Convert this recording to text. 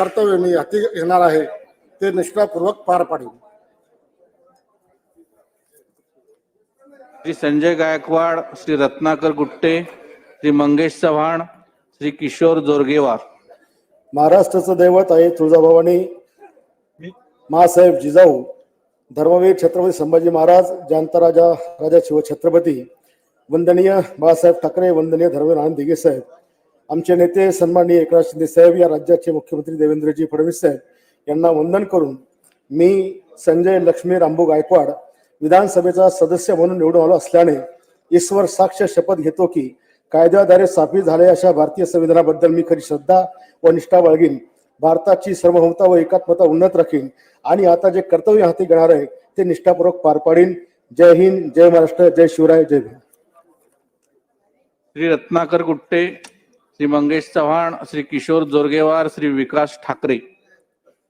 कर्तव्य मी हाती घेणार आहे ते निष्ठापूर्वक पार पाडेन. श्री संजय गायकवाड श्री रत्नाकर गुट्टे श्री मंगेश चव्हाण श्री किशोर जोरगेवार. महाराष्ट्राचं दैवत आहे तुळजाभवानी मासाहेब जिजाऊ धर्मवीर छत्रपती संभाजी महाराज जांताराजा राजा शिवछत्रपती वंदनीय बाळासाहेब ठाकरे वंदनीय धर्मवीर आनंद दिघे साहेब. आमचे नेते सन्माननीय एकनाथ शिंदे साहेब या राज्याचे मुख्यमंत्री देवेंद्रजी फडणवीस साहेब यांना वंदन करून मी संजय लक्ष्मी रामबू गायकवाड विधानसभेचा सदस्य म्हणून निवडून आलो असल्याने ईश्वर साक्ष शपथ घेतो की कायद्याद्वारे स्थापित झालेल्या अशा भारतीय संविधानाबद्दल मी खरी श्रद्धा व निष्ठा बाळगीन. भारताची सर्वभौमता व एकात्मता उन्नत राखीन आणि आता जे कर्तव्य हाती घेणार आहे ते निष्ठापूर्वक पार पाडीन. जय हिंद जय महाराष्ट्र जय शिवराय जय भीम. श्री रत्नाकर गुट्टे श्री मंगेश चव्हाण श्री किशोर जोरगेवार श्री विकास ठाकरे.